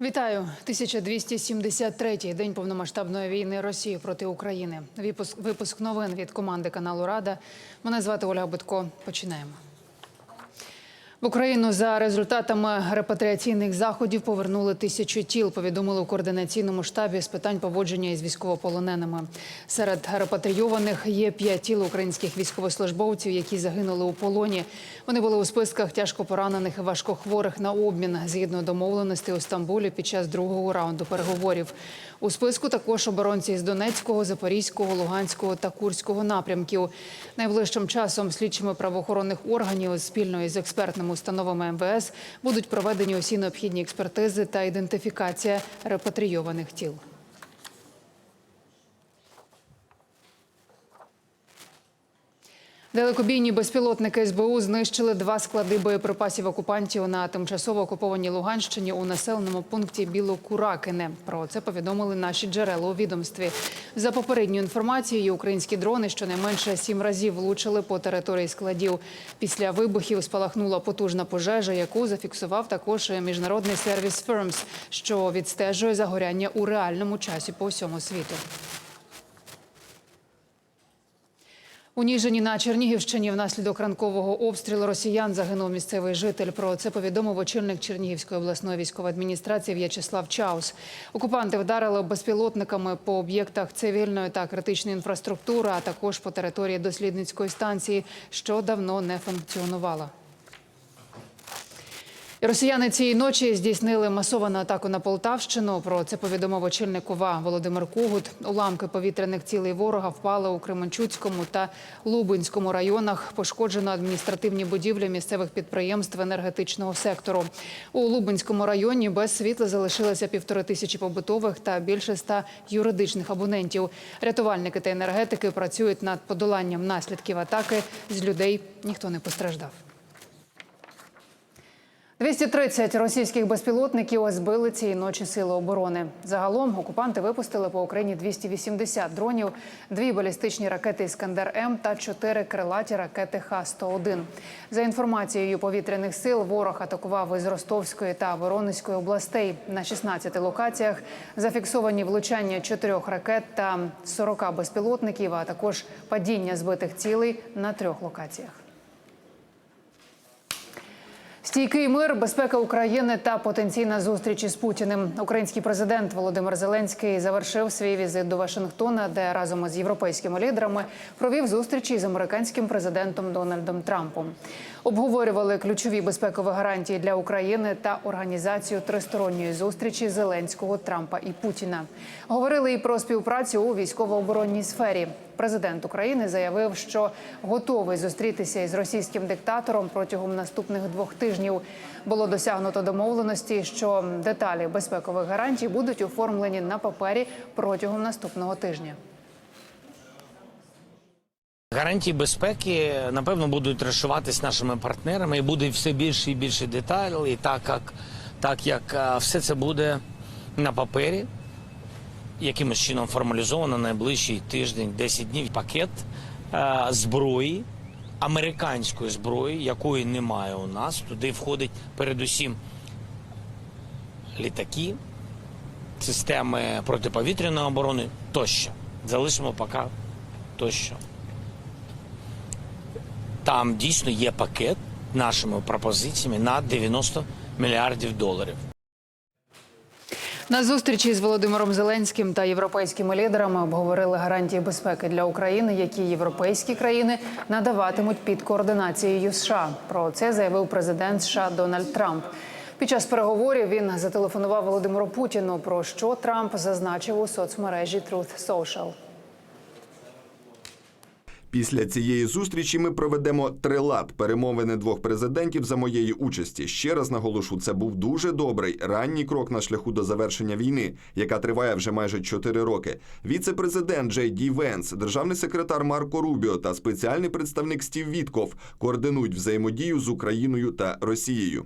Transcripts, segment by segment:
Вітаю 1273-й день повномасштабної війни Росії проти України. Випуск, випуск новин від команди каналу Рада. Мене звати Ольга Битко. Починаємо. Україну за результатами репатріаційних заходів повернули тисячу тіл. Повідомили у координаційному штабі з питань поводження із військовополоненими. Серед репатрійованих є п'ять тіл українських військовослужбовців, які загинули у полоні. Вони були у списках тяжко поранених і важкохворих на обмін згідно домовленостей у Стамбулі під час другого раунду переговорів. У списку також оборонці з Донецького, Запорізького, Луганського та Курського напрямків. Найближчим часом слідчими правоохоронних органів спільно із експертними установами МВС будуть проведені усі необхідні експертизи та ідентифікація репатрійованих тіл. Далекобійні безпілотники СБУ знищили два склади боєприпасів окупантів на тимчасово окупованій Луганщині у населеному пункті Білокуракине. Про це повідомили наші джерела у відомстві. За попередньою інформацією, українські дрони щонайменше сім разів влучили по території складів. Після вибухів спалахнула потужна пожежа, яку зафіксував також міжнародний сервіс Firms, що відстежує загоряння у реальному часі по всьому світу. У Ніжині на Чернігівщині внаслідок ранкового обстрілу росіян загинув місцевий житель. Про це повідомив очільник Чернігівської обласної військової адміністрації В'ячеслав Чаус. Окупанти вдарили безпілотниками по об'єктах цивільної та критичної інфраструктури, а також по території дослідницької станції, що давно не функціонувала. Росіяни цієї ночі здійснили масовану атаку на Полтавщину. Про це повідомив очільник ОВА Володимир Когут. Уламки повітряних цілей ворога впали у Кременчуцькому та Лубинському районах. Пошкоджено адміністративні будівлі місцевих підприємств енергетичного сектору. У Лубинському районі без світла залишилося півтори тисячі побутових та більше ста юридичних абонентів. Рятувальники та енергетики працюють над подоланням наслідків атаки. З людей ніхто не постраждав. 230 російських безпілотників збили цієї ночі сили оборони. Загалом окупанти випустили по Україні 280 дронів, дві балістичні ракети Іскандер М та чотири крилаті ракети Х-101. За інформацією повітряних сил, ворог атакував із Ростовської та Воронезької областей. На 16 локаціях зафіксовані влучання чотирьох ракет та 40 безпілотників, а також падіння збитих цілей на трьох локаціях. Стійкий мир, безпека України та потенційна зустріч із Путіним. Український президент Володимир Зеленський завершив свій візит до Вашингтона, де разом із європейськими лідерами провів зустрічі з американським президентом Дональдом Трампом. Обговорювали ключові безпекові гарантії для України та організацію тристоронньої зустрічі Зеленського, Трампа і Путіна. Говорили і про співпрацю у військово-оборонній сфері. Президент України заявив, що готовий зустрітися із російським диктатором протягом наступних двох тижнів. Було досягнуто домовленості, що деталі безпекових гарантій будуть оформлені на папері протягом наступного тижня. Гарантії безпеки напевно будуть розшиватись нашими партнерами, і буде все більше і більше деталей, так як, так як все це буде на папері, якимось чином формалізовано найближчий тиждень, 10 днів пакет а, зброї, американської зброї, якої немає у нас. Туди входить передусім літаки, системи протиповітряної оборони тощо. Залишимо поки тощо. Там дійсно є пакет нашими пропозиціями на 90 мільярдів доларів. На зустрічі з Володимиром Зеленським та європейськими лідерами обговорили гарантії безпеки для України, які європейські країни надаватимуть під координацією США. Про це заявив президент США Дональд Трамп. Під час переговорів він зателефонував Володимиру Путіну. Про що Трамп зазначив у соцмережі Truth Social. Після цієї зустрічі ми проведемо трилад перемовини двох президентів за моєї участі. Ще раз наголошу, це був дуже добрий ранній крок на шляху до завершення війни, яка триває вже майже чотири роки. Віце-президент Джей Ді Венс, державний секретар Марко Рубіо та спеціальний представник Стів Вітков координують взаємодію з Україною та Росією.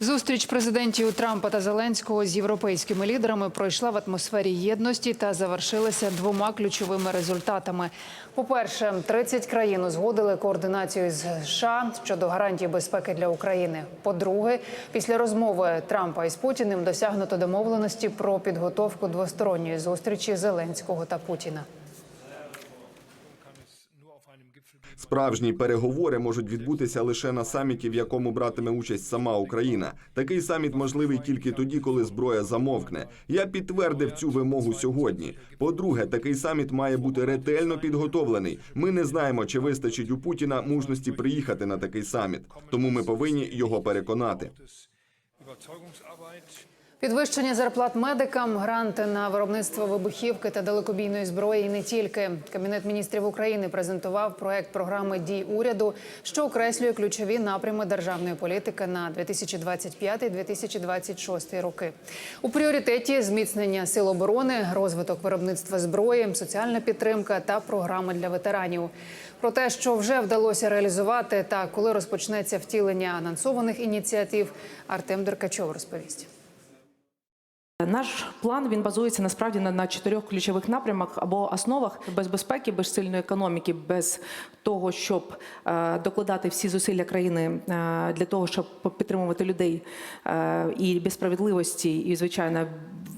Зустріч президентів Трампа та Зеленського з європейськими лідерами пройшла в атмосфері єдності та завершилася двома ключовими результатами. По-перше, 30 країн узгодили координацію з США щодо гарантій безпеки для України. По-друге, після розмови Трампа із Путіним досягнуто домовленості про підготовку двосторонньої зустрічі Зеленського та Путіна. Справжні переговори можуть відбутися лише на саміті, в якому братиме участь сама Україна. Такий саміт можливий тільки тоді, коли зброя замовкне. Я підтвердив цю вимогу сьогодні. По-друге, такий саміт має бути ретельно підготовлений. Ми не знаємо, чи вистачить у Путіна мужності приїхати на такий саміт, тому ми повинні його переконати. Підвищення зарплат медикам, гранти на виробництво вибухівки та далекобійної зброї. І не тільки кабінет міністрів України презентував проект програми дій уряду, що окреслює ключові напрями державної політики на 2025-2026 роки. У пріоритеті зміцнення сил оборони, розвиток виробництва зброї, соціальна підтримка та програми для ветеранів. Про те, що вже вдалося реалізувати, та коли розпочнеться втілення анонсованих ініціатив, Артем Деркачов розповість. Наш план він базується насправді на, на чотирьох ключових напрямах або основах без безпеки, без сильної економіки, без того, щоб е, докладати всі зусилля країни е, для того, щоб підтримувати людей е, і без справедливості, і звичайно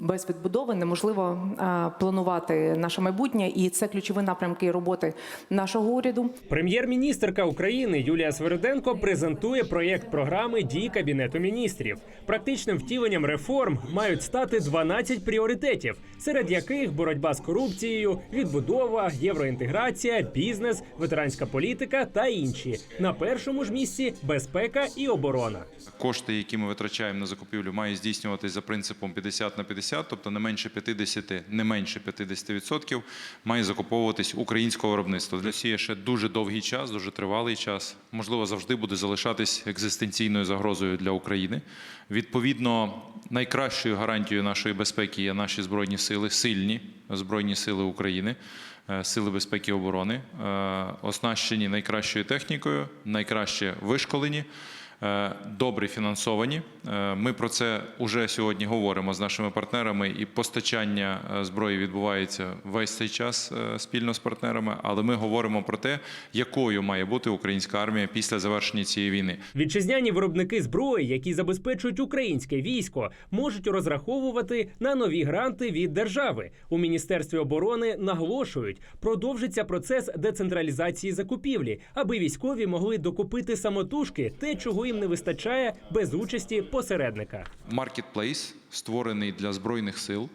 без відбудови неможливо е, планувати наше майбутнє, і це ключові напрямки роботи нашого уряду. Прем'єр-міністерка України Юлія Свериденко презентує проєкт програми дій кабінету міністрів. Практичним втіленням реформ мають стати 12 пріоритетів, серед яких боротьба з корупцією, відбудова, євроінтеграція, бізнес, ветеранська політика та інші. На першому ж місці безпека і оборона. Кошти, які ми витрачаємо на закупівлю, мають здійснюватись за принципом 50 на 50, тобто не менше 50, не менше 50% має закуповуватись українського виробництва. Росія ще дуже довгий час, дуже тривалий час, можливо, завжди буде залишатись екзистенційною загрозою для України. Відповідно, найкращою гарантією нашої безпеки є наші збройні сили, сильні збройні сили України. е, Сили безпеки і оборони е, оснащені найкращою технікою, найкраще вишколені, добре фінансовані. Е, Ми про це вже сьогодні говоримо з нашими партнерами, і постачання е, зброї відбувається весь цей час е, спільно з партнерами. Але ми говоримо про те, якою має бути українська армія після завершення цієї війни. Вітчизняні виробники зброї, які забезпечують українське військо, можуть розраховувати на нові гранти від держави. У міністерстві оборони наголошують, продовжиться процес децентралізації закупівлі, аби військові могли докупити самотужки те, чого їм не вистачає без участі посередника. маркетплейс, створений для збройних сил,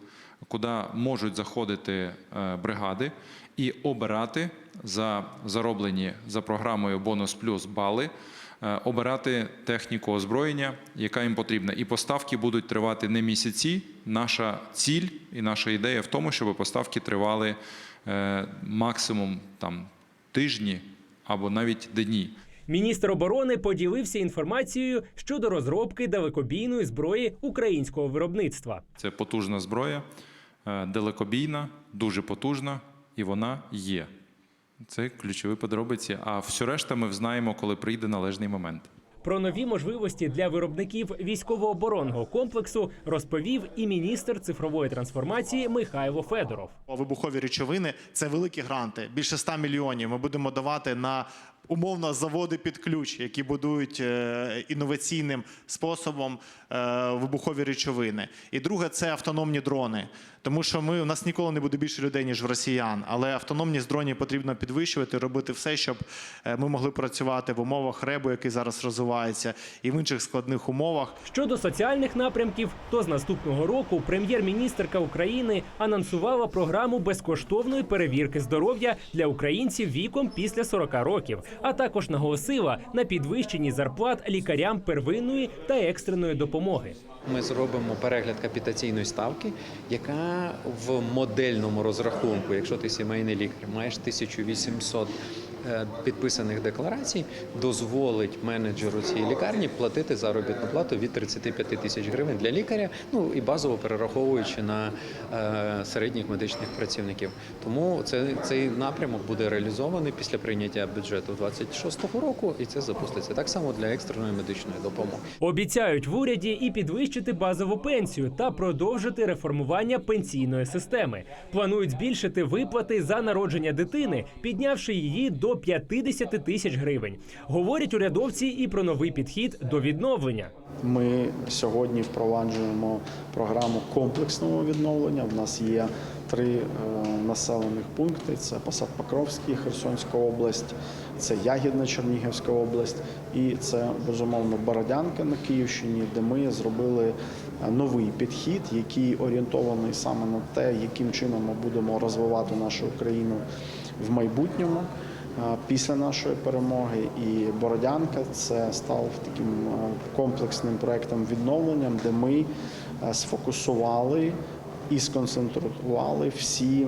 куди можуть заходити е, бригади і обирати за зароблені за програмою бонус плюс бали. е, Обирати техніку озброєння, яка їм потрібна, і поставки будуть тривати не місяці. Наша ціль і наша ідея в тому, щоб поставки тривали е, максимум там тижні або навіть дні. Міністр оборони поділився інформацією щодо розробки далекобійної зброї українського виробництва. Це потужна зброя, е, далекобійна, дуже потужна, і вона є. Це ключові подробиці. А всю решта ми знаємо, коли прийде належний момент. Про нові можливості для виробників військово-оборонного комплексу розповів і міністр цифрової трансформації Михайло Федоров. Вибухові речовини це великі гранти. Більше 100 мільйонів ми будемо давати на умовно заводи під ключ, які будують е, інноваційним способом е, вибухові речовини. І друге це автономні дрони. Тому що ми у нас ніколи не буде більше людей, ніж в росіян. Але автономність дронів потрібно підвищувати, робити все, щоб е, ми могли працювати в умовах ребу, який зараз розвивається, і в інших складних умовах. Щодо соціальних напрямків, то з наступного року прем'єр-міністерка України анонсувала програму безкоштовної перевірки здоров'я для українців віком після 40 років, а також наголосила на підвищенні зарплат лікарям первинної та екстреної допомоги. Ми зробимо перегляд капітаційної ставки, яка в модельному розрахунку, якщо ти сімейний лікар, маєш 1800 е, підписаних декларацій дозволить менеджеру цієї лікарні платити заробітну плату від 35 тисяч гривень для лікаря, ну і базово перераховуючи на е, середніх медичних працівників. Тому це, цей напрямок буде реалізований після прийняття бюджету 26-го року, і це запуститься так само для екстреної медичної допомоги. Обіцяють в уряді і підвищити базову пенсію та продовжити реформування пенсійної системи. Планують збільшити виплати за народження дитини, піднявши її до 50 тисяч гривень. Говорять урядовці і про новий підхід до відновлення. Ми сьогодні впроваджуємо програму комплексного відновлення. В нас є три е, населених пункти: це Посад Покровський, Херсонська область, це Ягідна Чернігівська область і це безумовно Бородянка на Київщині, де ми зробили е, новий підхід, який орієнтований саме на те, яким чином ми будемо розвивати нашу Україну в майбутньому. Після нашої перемоги і Бородянка це став таким комплексним проектом відновленням, де ми сфокусували і сконцентрували всі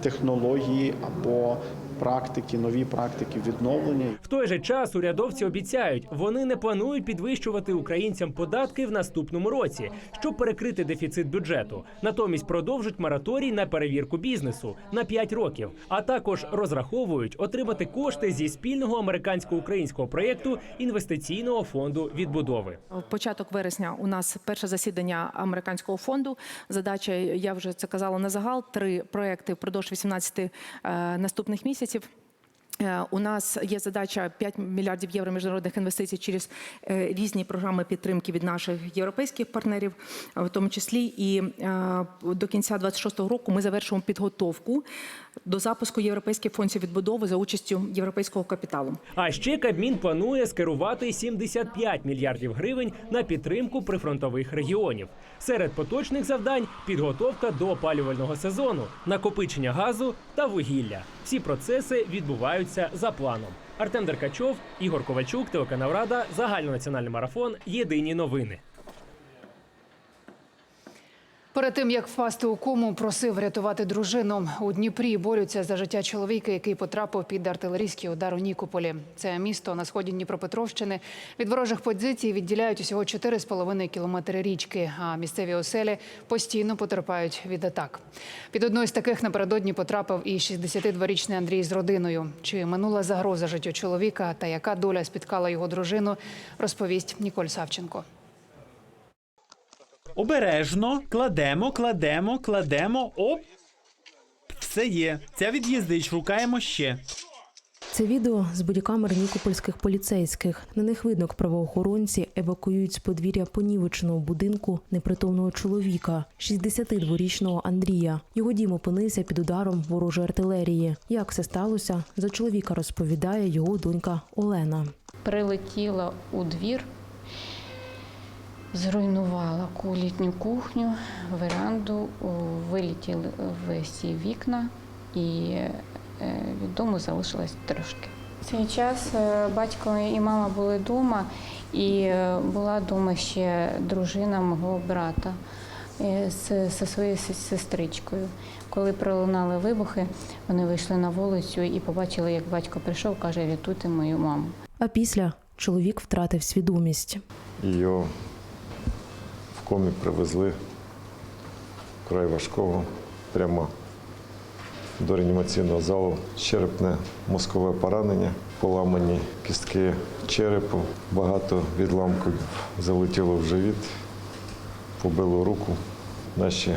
технології або практики, нові практики відновлення. В той же час урядовці обіцяють, вони не планують підвищувати українцям податки в наступному році, щоб перекрити дефіцит бюджету. Натомість продовжать мораторій на перевірку бізнесу на 5 років, а також розраховують отримати кошти зі спільного американсько-українського проєкту інвестиційного фонду відбудови. Початок вересня у нас перше засідання американського фонду. Задача, я вже це казала на загал, три проекти впродовж 18 е, наступних місяців. Е, У нас є задача 5 мільярдів євро міжнародних інвестицій через е, різні програми підтримки від наших європейських партнерів, в тому числі і е, до кінця 26-го року ми завершимо підготовку до запуску європейських фондів відбудови за участю європейського капіталу. А ще Кабмін планує скерувати 75 мільярдів гривень на підтримку прифронтових регіонів. Серед поточних завдань підготовка до опалювального сезону, накопичення газу та вугілля. Всі процеси відбуваються за планом. Артем Деркачов, Ігор Ковальчук, телеканал Рада, загальнонаціональний марафон. Єдині новини. Перед тим як впасти у кому, просив врятувати дружину. У Дніпрі борються за життя чоловіка, який потрапив під артилерійський удар у Нікополі. Це місто на сході Дніпропетровщини. Від ворожих позицій відділяють усього 4,5 кілометри річки. А місцеві оселі постійно потерпають від атак. Під одну з таких напередодні потрапив і 62-річний Андрій з родиною. Чи минула загроза життю чоловіка та яка доля спіткала його дружину, розповість Ніколь Савченко. Обережно кладемо, кладемо, кладемо. Оп! Все є. Ця від'їздить, шукаємо ще. Це відео з бодікамер нікопольських поліцейських. На них видно, як правоохоронці евакуюють з подвір'я понівеченого будинку непритомного чоловіка, 62-річного Андрія. Його дім опинився під ударом ворожої артилерії. Як все сталося, за чоловіка розповідає його донька Олена. прилетіла у двір, зруйнувала ку- літню кухню, веранду, вилетіли всі вікна і е, від дому залишилось трошки. В цей час е, батько і мама були вдома, і е, була вдома ще дружина мого брата з- зі своєю сестричкою. Коли пролунали вибухи, вони вийшли на вулицю і побачили, як батько прийшов, каже, рятуйте мою маму. А після чоловік втратив свідомість. Її комі привезли край важкого, прямо до реанімаційного залу. Черепне мозкове поранення, поламані кістки черепу, багато відламків залетіло в живіт, побило руку. Наші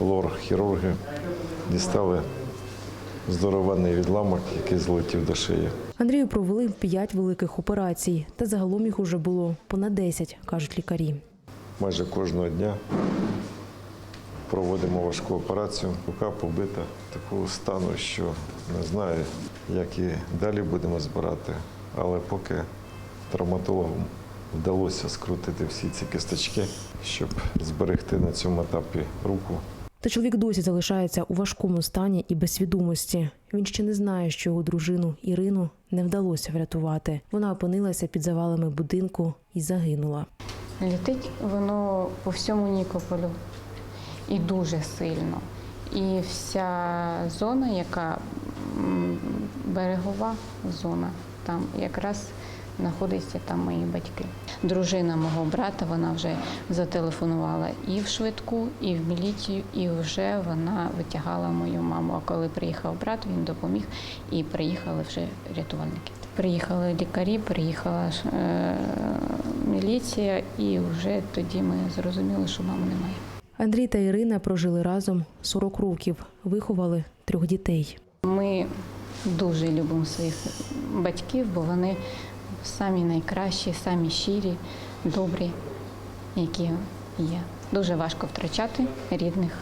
лор-хірурги дістали здоровенний відламок, який злетів до шиї. Андрію провели п'ять великих операцій, та загалом їх уже було понад 10, кажуть лікарі. Майже кожного дня проводимо важку операцію. Рука побита такого стану, що не знаю, як і далі будемо збирати. Але поки травматологам вдалося скрутити всі ці кісточки, щоб зберегти на цьому етапі руку. Та чоловік досі залишається у важкому стані і без свідомості. Він ще не знає, що його дружину Ірину не вдалося врятувати. Вона опинилася під завалами будинку і загинула. Летить воно по всьому Нікополю і дуже сильно. І вся зона, яка берегова зона. Там якраз знаходяться там мої батьки. Дружина мого брата вона вже зателефонувала і в швидку, і в міліцію, і вже вона витягала мою маму. А коли приїхав брат, він допоміг і приїхали вже рятувальники. Приїхали лікарі, приїхала е, міліція, і вже тоді ми зрозуміли, що мами немає. Андрій та Ірина прожили разом 40 років, виховали трьох дітей. Ми дуже любимо своїх батьків, бо вони самі найкращі, самі щирі, добрі, які є. Дуже важко втрачати рідних.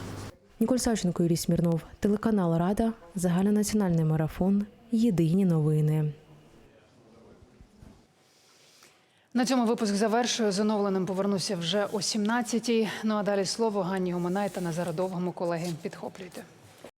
Ніколь Савченко, Юрій Смірнов, телеканал Рада, загальнонаціональний марафон. Єдині новини. На цьому випуск завершую. З оновленим повернуся вже о 17-й. Ну а далі слово Ганні Гуманай та Назара Довгому. Колеги, підхоплюйте.